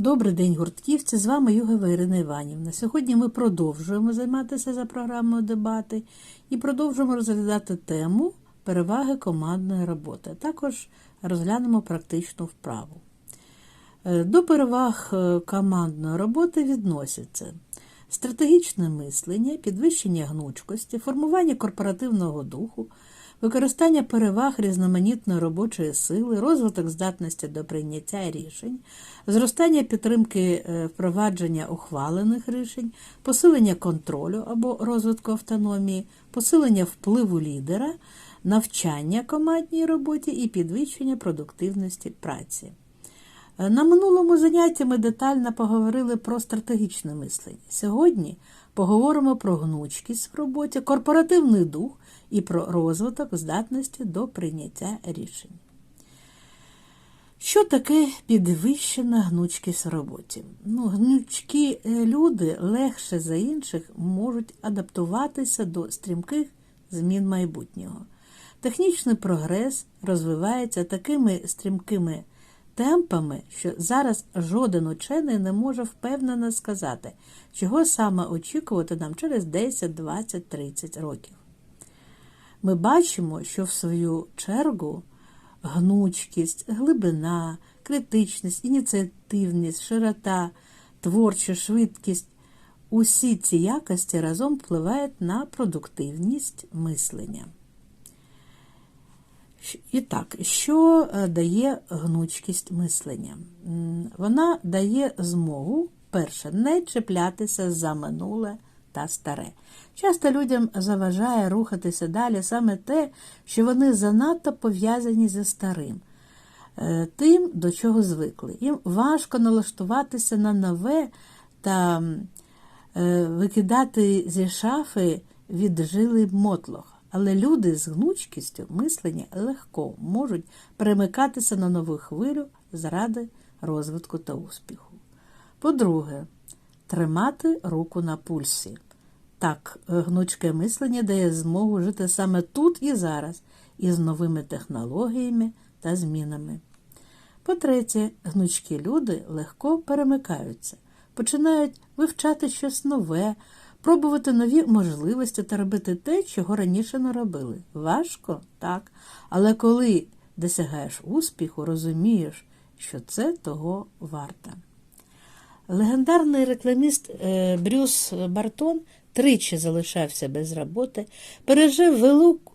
Добрий день, гуртківці! З вами Югова Ірина Іванівна. Сьогодні ми продовжуємо займатися за програмою дебати і продовжуємо розглядати тему переваги командної роботи. Також розглянемо практичну вправу. Е, До переваг е, командної роботи відносяться стратегічне мислення, підвищення гнучкості, формування корпоративного духу, використання переваг різноманітної робочої сили, розвиток здатності до прийняття рішень, зростання підтримки е, впровадження ухвалених рішень, посилення контролю або розвитку автономії, посилення впливу лідера, навчання командній роботі і підвищення продуктивності праці. Е, На минулому занятті ми детально поговорили про стратегічне мислення. Сьогодні поговоримо про гнучкість в роботі, корпоративний дух і про розвиток здатності до прийняття рішень. Що таке підвищена гнучкість в роботі? Ну, гнучкі е, люди легше за інших можуть адаптуватися до стрімких змін майбутнього. Технічний прогрес розвивається такими стрімкими темпами, що зараз жоден учений не може впевнено сказати, чого саме очікувати нам через 10, 20, 30 років. Ми бачимо, що в свою чергу гнучкість, глибина, критичність, ініціативність, широта, творча швидкість усі ці якості разом впливають на продуктивність мислення. І так, що е, дає гнучкість мислення? Вона дає змогу, перше, не чіплятися за минуле та старе. Часто людям заважає рухатися далі саме те, що вони занадто пов'язані зі старим, е, тим, до чого звикли. Їм важко налаштуватися на нове та е, викидати зі шафи віджилий мотлох. Але люди з гнучкістю мислення легко можуть перемикатися на нову хвилю заради розвитку та успіху. По-друге, тримати руку на пульсі. Так, гнучке мислення дає змогу жити саме тут і зараз, із новими технологіями та змінами. По-третє, гнучкі люди легко перемикаються, починають вивчати щось нове, пробувати нові можливості та робити те, чого раніше не робили. Важко, так. Але коли досягаєш успіху, розумієш, що це того варта. Легендарний рекламіст е, Брюс Бартон тричі залишався без роботи, пережив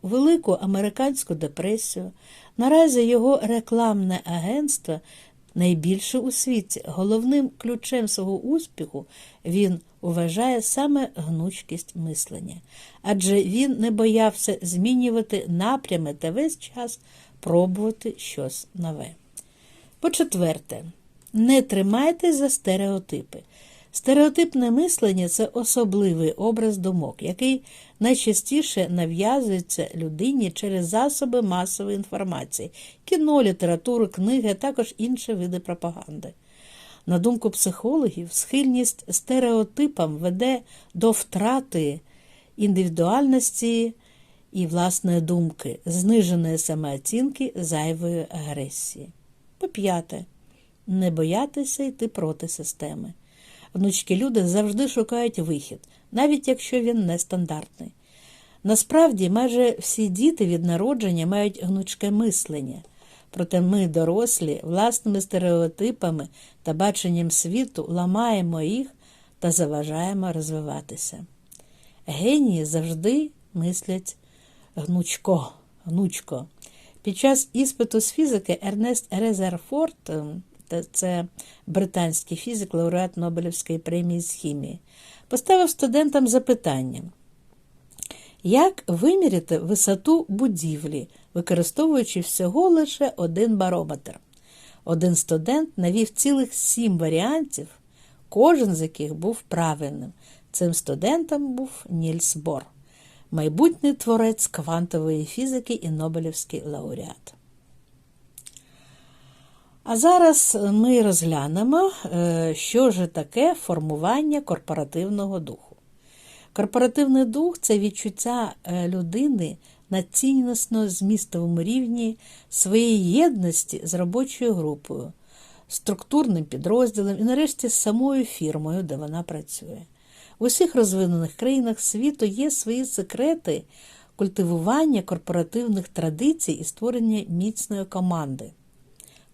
велику, американську депресію. Наразі його рекламне агентство найбільше у світі. Головним ключем свого успіху він вважає саме гнучкість мислення, адже він не боявся змінювати напрями та весь час пробувати щось нове. По-четверте, не тримайтесь за стереотипи. Стереотипне мислення це особливий образ думок, який найчастіше нав'язується людині через засоби масової інформації, кіно, літературу, книги, а також інші види пропаганди. На думку психологів, схильність стереотипам веде до втрати індивідуальності і власної думки, зниженої самооцінки зайвої агресії. По-п'яте, не боятися йти проти системи. Гнучкі люди завжди шукають вихід, навіть якщо він нестандартний. Насправді, майже всі діти від народження мають гнучке мислення, проте ми, дорослі, власними стереотипами та баченням світу ламаємо їх та заважаємо розвиватися. Генії завжди мислять гнучко, гнучко. Під час іспиту з фізики Ернест Резерфорд це британський фізик, лауреат Нобелівської премії з хімії, поставив студентам запитання, як виміряти висоту будівлі, використовуючи всього лише один барометр. Один студент навів цілих сім варіантів, кожен з яких був правильним. Цим студентом був Нільс Бор, майбутній творець квантової фізики і Нобелівський лауреат. А зараз ми розглянемо, е, що ж таке формування корпоративного духу. Корпоративний дух це відчуття е, людини на ціннісно змістовому рівні своєї єдності з робочою групою, структурним підрозділом і, нарешті, з самою фірмою, де вона працює. В усіх розвинених країнах світу є свої секрети культивування корпоративних традицій і створення міцної команди.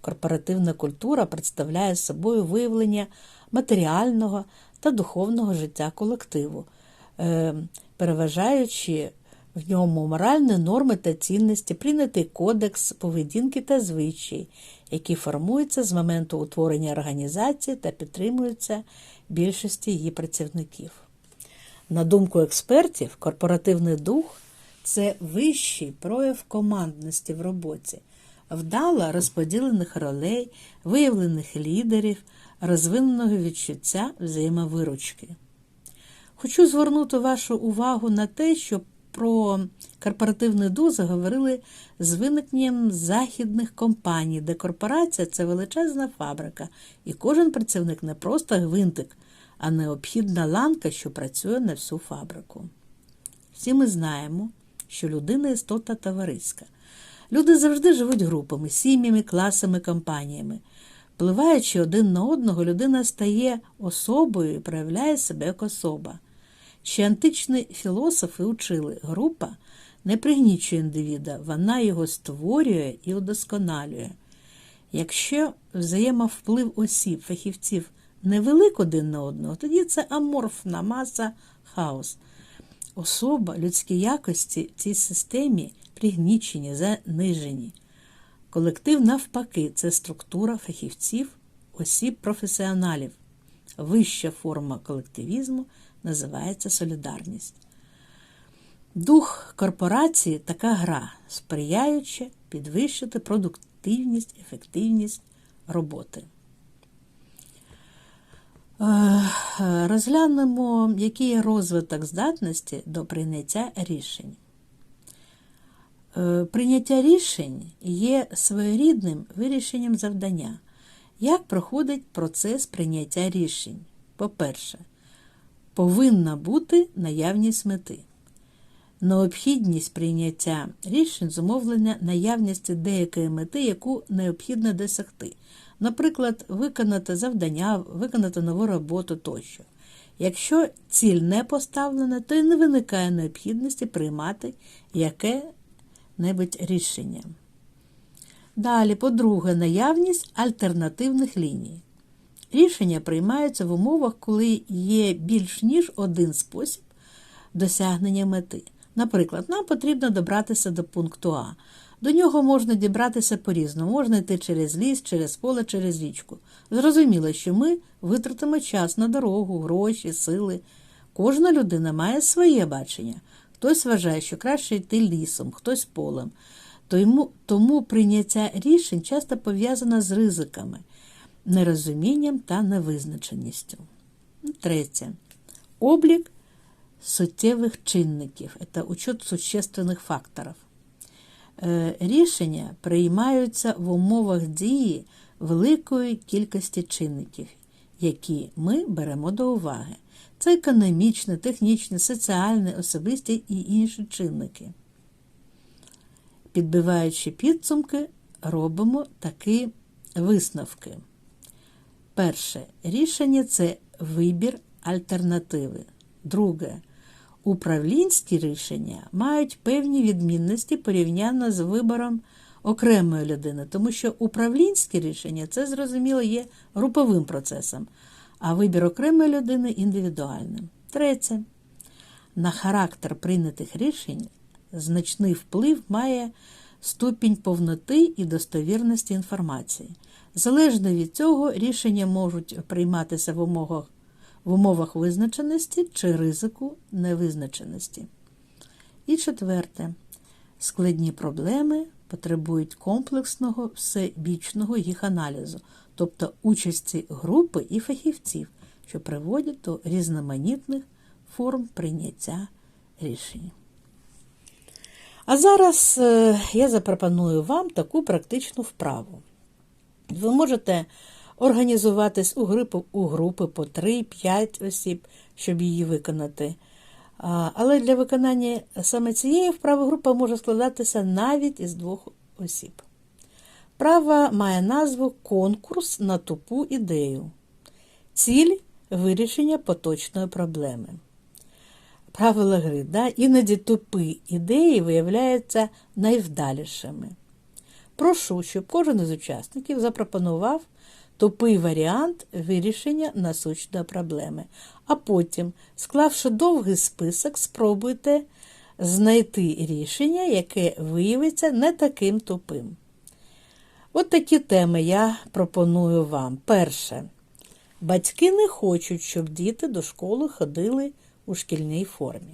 Корпоративна культура представляє собою виявлення матеріального та духовного життя колективу, е, переважаючи в ньому моральні норми та цінності, прийнятий кодекс поведінки та звичаї, які формуються з моменту утворення організації та підтримуються більшості її працівників. На думку експертів, корпоративний дух це вищий прояв командності в роботі, вдало розподілених ролей, виявлених лідерів, розвиненого відчуття взаємовиручки. Хочу звернути вашу увагу на те, що про корпоративний дух заговорили з виникненням західних компаній, де корпорація це величезна фабрика, і кожен працівник не просто гвинтик, а необхідна ланка, що працює на всю фабрику. Всі ми знаємо, що людина істота товариська. Люди завжди живуть групами, сім'ями, класами, компаніями. Впливаючи один на одного, людина стає особою і проявляє себе як особа. Ще античні філософи учили, група не пригнічує індивіда, вона його створює і удосконалює. Якщо взаємовплив осіб, фахівців невелик один на одного, тоді це аморфна маса хаос. Особа, людські якості в цій системі пригнічені, занижені. Колектив, навпаки, це структура фахівців, осіб професіоналів. Вища форма колективізму називається солідарність. Дух корпорації така гра, сприяючи підвищити продуктивність, ефективність роботи. Е, Розглянемо, який є розвиток здатності до прийняття рішень. Е, Прийняття рішень є своєрідним вирішенням завдання. Як проходить процес прийняття рішень? По-перше, повинна бути наявність мети. Необхідність прийняття рішень зумовлення наявності деякої мети, яку необхідно досягти. Наприклад, виконати завдання, виконати нову роботу тощо. Якщо ціль не поставлена, то й не виникає необхідності приймати яке-небудь рішення. Далі, по-друге, наявність альтернативних ліній. Рішення приймаються в умовах, коли є більш ніж один спосіб досягнення мети. Наприклад, нам потрібно добратися до пункту А. До нього можна дібратися по-різному, можна йти через ліс, через поле, через річку. Зрозуміло, що ми витратимо час на дорогу, гроші, сили. Кожна людина має своє бачення. Хтось вважає, що краще йти лісом, хтось полем. Тому, тому прийняття рішень часто пов'язано з ризиками, нерозумінням та невизначеністю. Третє. Облік суттєвих чинників. Це учет существенних факторів. Е, Рішення приймаються в умовах дії великої кількості чинників, які ми беремо до уваги. Це економічні, технічні, соціальні, особисті і інші чинники. Підбиваючи підсумки, робимо такі висновки. Перше рішення це вибір альтернативи. Друге. Управлінські рішення мають певні відмінності порівняно з вибором окремої людини, тому що управлінські рішення це зрозуміло є груповим процесом, а вибір окремої людини індивідуальним. Третє. На характер прийнятих рішень значний вплив має ступінь повноти і достовірності інформації. Залежно від цього, рішення можуть прийматися в умовах в умовах визначеності чи ризику невизначеності. І четверте. Складні проблеми потребують комплексного всебічного їх аналізу, тобто участі групи і фахівців, що приводять до різноманітних форм прийняття рішень. А зараз е, я запропоную вам таку практичну вправу. Ви можете організуватись у групи, у групи по 3-5 осіб, щоб її виконати. Але для виконання саме цієї вправи група може складатися навіть із двох осіб. Вправа має назву Конкурс на тупу ідею. Ціль вирішення поточної проблеми. Правила гри, да? іноді тупі ідеї виявляються найвдалішими. Прошу, щоб кожен із учасників запропонував тупий варіант вирішення насущної проблеми, а потім, склавши довгий список, спробуйте знайти рішення, яке виявиться не таким тупим. От такі теми я пропоную вам. Перше. Батьки не хочуть, щоб діти до школи ходили у шкільній формі.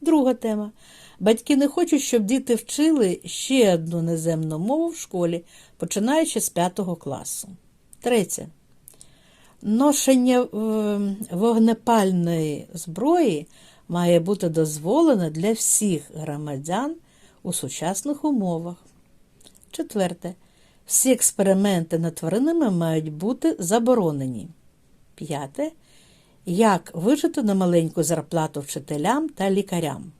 Друга тема. Батьки не хочуть, щоб діти вчили ще одну наземну мову в школі, починаючи з 5 класу. Третє. Ношення е, вогнепальної зброї має бути дозволено для всіх громадян у сучасних умовах. Четверте. Всі експерименти над тваринами мають бути заборонені. П'яте. Як вижити на маленьку зарплату вчителям та лікарям.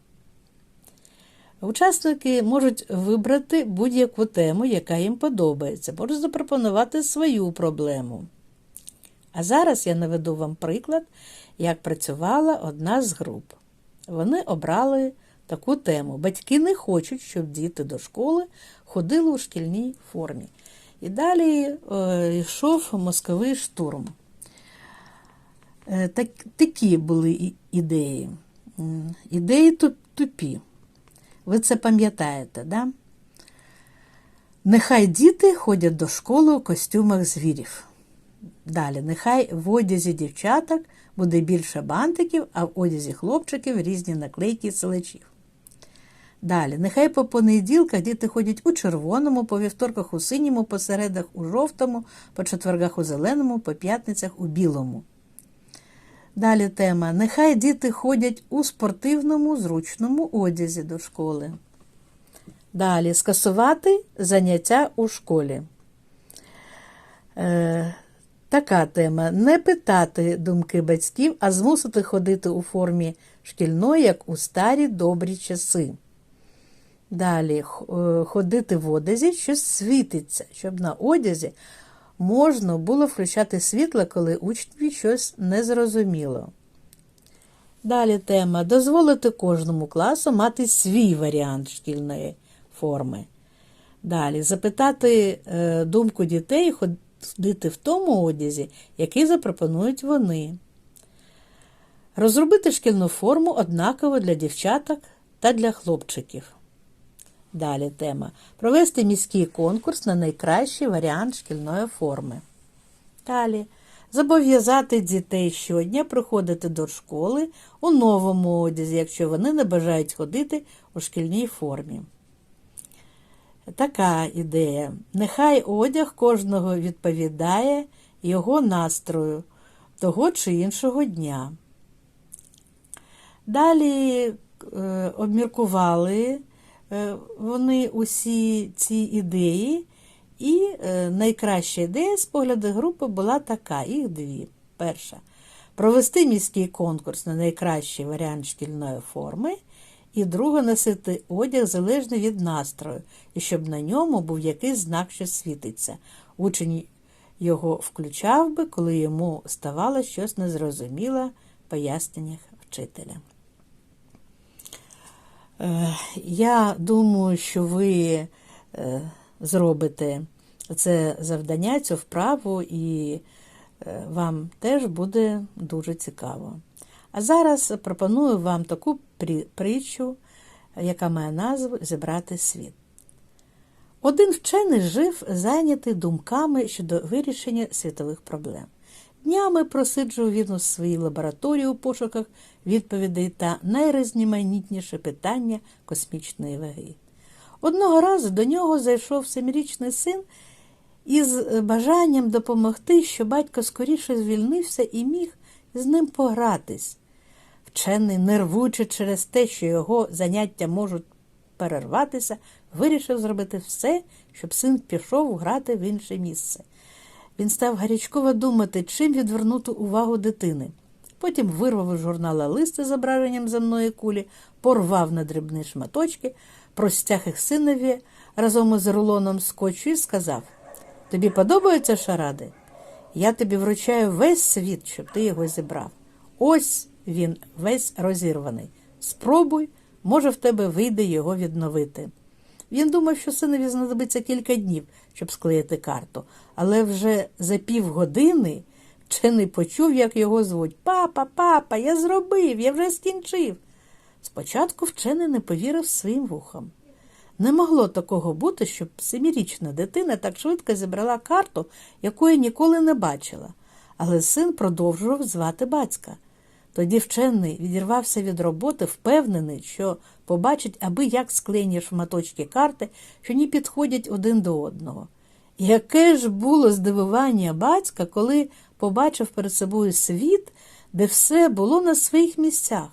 Учасники можуть вибрати будь-яку тему, яка їм подобається, можуть запропонувати свою проблему. А зараз я наведу вам приклад, як працювала одна з груп. Вони обрали таку тему. Батьки не хочуть, щоб діти до школи ходили у шкільній формі. І далі е, йшов мозковий штурм. Е, так, такі були ідеї. Ідеї тупі. Ви це пам'ятаєте, да? Нехай діти ходять до школи у костюмах звірів. Далі, нехай в одязі дівчаток буде більше бантиків, а в одязі хлопчиків різні наклейки селечів. Далі, нехай по понеділках діти ходять у червоному, по вівторках у синьому, по середах у жовтому, по четвергах у зеленому, по п'ятницях у білому. Далі тема. Нехай діти ходять у спортивному зручному одязі до школи. Далі скасувати заняття у школі. Е, така тема. Не питати думки батьків, а змусити ходити у формі шкільної, як у старі добрі часи. Далі е, ходити в одязі, що світиться, щоб на одязі можна було включати світло, коли учневі щось не зрозуміло. Далі тема дозволити кожному класу мати свій варіант шкільної форми. Далі запитати е, думку дітей, ходити в тому одязі, який запропонують вони. Розробити шкільну форму однаково для дівчаток та для хлопчиків. Далі тема. Провести міський конкурс на найкращий варіант шкільної форми. Далі. Зобов'язати дітей щодня приходити до школи у новому одязі, якщо вони не бажають ходити у шкільній формі. Така ідея. Нехай одяг кожного відповідає його настрою того чи іншого дня. Далі е, обміркували вони усі ці ідеї, і е, найкраща ідея з погляду групи була така: їх дві. Перша провести міський конкурс на найкращий варіант шкільної форми, і друга носити одяг залежно від настрою, і щоб на ньому був якийсь знак, що світиться. Учень його включав би, коли йому ставало щось незрозуміле в поясненнях вчителя. Е, Я думаю, що ви е, зробите це завдання, цю вправу, і е, вам теж буде дуже цікаво. А зараз пропоную вам таку притчу, яка має назву Зібрати світ. Один вчений жив зайнятий думками щодо вирішення світових проблем. Днями просиджував він у своїй лабораторії у пошуках відповідей та найрізноманітніше питання космічної ваги. Одного разу до нього зайшов семирічний син із бажанням допомогти, щоб батько скоріше звільнився і міг з ним погратись. Вчений, нервуючи через те, що його заняття можуть перерватися, вирішив зробити все, щоб син пішов грати в інше місце. Він став гарячково думати, чим відвернути увагу дитини. Потім вирвав із журнала лист із зображенням земної кулі, порвав на дрібні шматочки, простяг їх синові, разом із рулоном скотчу і сказав: Тобі подобаються шаради? Я тобі вручаю весь світ, щоб ти його зібрав. Ось він весь розірваний. Спробуй, може, в тебе вийде його відновити. Він думав, що синові знадобиться кілька днів, щоб склеїти карту, але вже за півгодини вчений почув, як його звуть. Папа, папа, я зробив, я вже скінчив. Спочатку вчений не повірив своїм вухам. Не могло такого бути, щоб семирічна дитина так швидко зібрала карту, якої ніколи не бачила. Але син продовжував звати батька. Тоді вчений відірвався від роботи, впевнений, що побачить, аби як склеєні шматочки карти, що ні підходять один до одного. Яке ж було здивування батька, коли побачив перед собою світ, де все було на своїх місцях.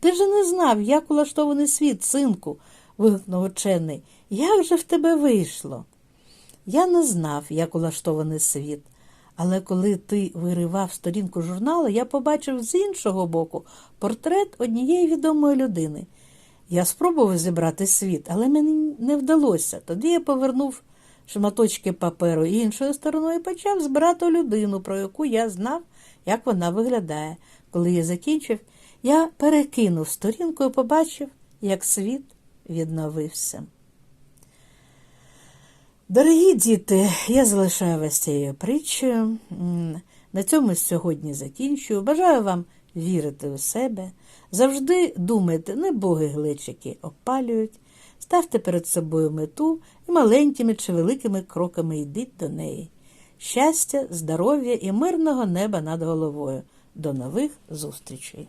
Ти ж не знав, як улаштований світ, синку, вигукнув учений. Як же в тебе вийшло? Я не знав, як улаштований світ, але коли ти виривав сторінку журналу, я побачив з іншого боку портрет однієї відомої людини. Я спробував зібрати світ, але мені не вдалося. Тоді я повернув шматочки паперу іншою стороною і почав збирати людину, про яку я знав, як вона виглядає. Коли я закінчив, я перекинув сторінку і побачив, як світ відновився. Дорогі діти, я залишаю вас цією притчею. На цьому сьогодні закінчую. Бажаю вам вірити у себе. Завжди думайте, не боги глечики опалюють. Ставте перед собою мету і маленькими чи великими кроками йдіть до неї. Щастя, здоров'я і мирного неба над головою. До нових зустрічей!